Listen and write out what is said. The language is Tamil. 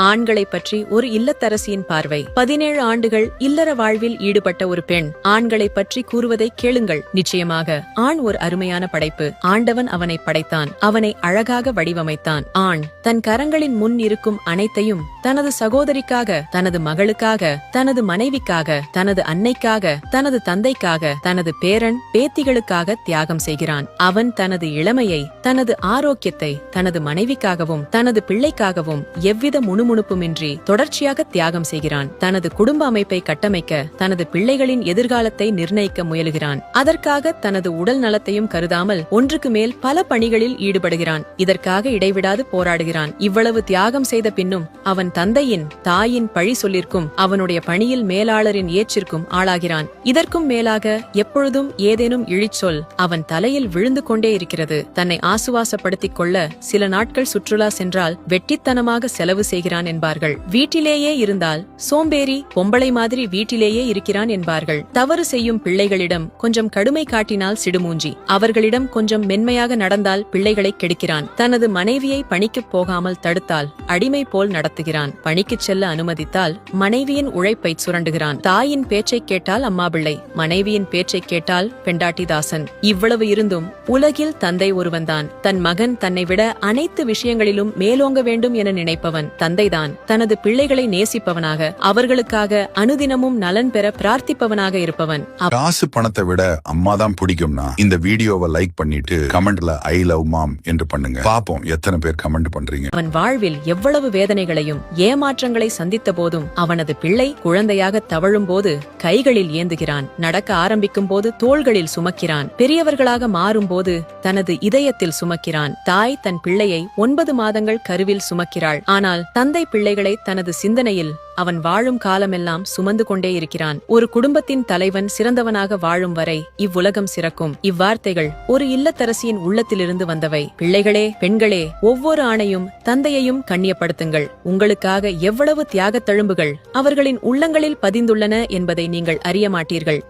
ஆண்களை பற்றி ஒரு இல்லத்தரசியின் பார்வை. பதினேழு ஆண்டுகள் இல்லற வாழ்வில் ஈடுபட்ட ஒரு பெண் ஆண்களை பற்றி கூறுவதை கேளுங்கள். நிச்சயமாக ஆண் ஒரு அருமையான படைப்பு. ஆண்டவன் அவனை படைத்தான். அவனை அழகாக வடிவமைத்தான். ஆண் தன் கரங்களின் முன் இருக்கும் அனைத்தையும் தனது சகோதரிக்காக தனது மகளுக்காக தனது மனைவிக்காக தனது அன்னைக்காக தனது தந்தைக்காக தனது பேரன் பேத்திகளுக்காக தியாகம் செய்கிறான். அவன் தனது இளமையை தனது ஆரோக்கியத்தை தனது மனைவிக்காகவும் தனது பிள்ளைக்காகவும் எவ்வித முணுமுணுப்புமின்றி தொடர்ச்சியாக தியாகம் செய்கிறான். தனது குடும்ப அமைப்பை கட்டமைக்க தனது பிள்ளைகளின் எதிர்காலத்தை நிர்ணயிக்க முயலுகிறான். அதற்காக தனது உடல் நலத்தையும் கருதாமல் ஒன்றுக்கு மேல் பல பணிகளில் ஈடுபடுகிறான். இதற்காக இடைவிடாது போராடுகிறான். இவ்வளவு தியாகம் செய்த பின்னும் அவன் தந்தையின் தாயின் பழி சொல்லிற்கும் அவனுடைய பணியில் மேலாளரின் ஏச்சிற்கும் ஆளாகிறான். இதற்கும் மேலாக எப்பொழுதும் ஏதேனும் இழிச்சொல் அவன் தலையில் விழுந்து கொண்டே இருக்கிறது. தன்னை ஆசுவாசப்படுத்திக் கொள்ள சில நாட்கள் சுற்றுலா சென்றால் வெட்டித்தனமாக செலவு செய்கிறான். என்பார்கள். வீட்டிலேயே இருந்தால் சோம்பேறி பொம்பளை மாதிரி வீட்டிலேயே இருக்கிறான் என்பார்கள். தவறு செய்யும் பிள்ளைகளிடம் கொஞ்சம் கடுமை காட்டினால் சிடுமூஞ்சி. அவர்களிடம் கொஞ்சம் மென்மையாக நடந்தால் பிள்ளைகளை கெடுக்கிறான். தனது மனைவியை பணிக்குப் போகாமல் தடுத்தால் அடிமை போல் நடத்துகிறான். பணிக்குச் செல்ல அனுமதித்தால் மனைவியின் உழைப்பை சுரண்டுகிறான். தாயின் பேச்சைக் கேட்டால் அம்மா பிள்ளை மனைவியின் பேச்சைக் கேட்டால் பெண்டாட்டிதாசன் இவ்வளவு இருந்தும் உலகில் தந்தை ஒருவன்தான். தன் மகன் தன்னை விட அனைத்து விஷயங்களிலும் மேலோங்க வேண்டும் என நினைப்பவன் தந்தை தந்தைதான். தனது பிள்ளைகளை நேசிப்பவனாக அவர்களுக்காக அனுதினமும் நலன் பெற பிரார்த்திப்பவனாக இருப்பவன். காசு பணத்தை விட அம்மா தான் பிடிக்கும்னா இந்த வீடியோவை லைக் பண்ணிட்டு கமெண்ட்ல ஐ லவ் மாம் என்று பண்ணுங்க. பாப்போம் எத்தனை பேர் கமெண்ட் பண்றீங்க. அவன் வாழ்வில் எவ்வளவு வேதனைகளையும் ஏமாற்றங்களை சந்தித்த போதும் அவனது பிள்ளை குழந்தையாக தவழும் போது கைகளில் ஏந்துகிறான். நடக்க ஆரம்பிக்கும் போது தோள்களில் சுமக்கிறான். பெரியவர்களாக மாறும்போது தனது இதயத்தில் சுமக்கிறான். தாய் தன் பிள்ளையை ஒன்பது மாதங்கள் கருவில் சுமக்கிறாள். ஆனால் தந்தை பிள்ளைகளை தனது சிந்தனையில் அவன் வாழும் காலமெல்லாம் சுமந்து கொண்டே இருக்கிறான். ஒரு குடும்பத்தின் தலைவன் சிறந்தவனாக வாழும் வரை இவ்வுலகம் சிறக்கும். இவ்வார்த்தைகள் ஒரு இல்லத்தரசியின் உள்ளத்திலிருந்து வந்தவை. பிள்ளைகளே பெண்களே ஒவ்வொரு ஆணையும் தந்தையையும் கண்ணியப்படுத்துங்கள். உங்களுக்காக எவ்வளவு தியாகத் தழும்புகள் அவர்களின் உள்ளங்களில் பதிந்துள்ளன என்பதை நீங்கள் அறிய மாட்டீர்கள்.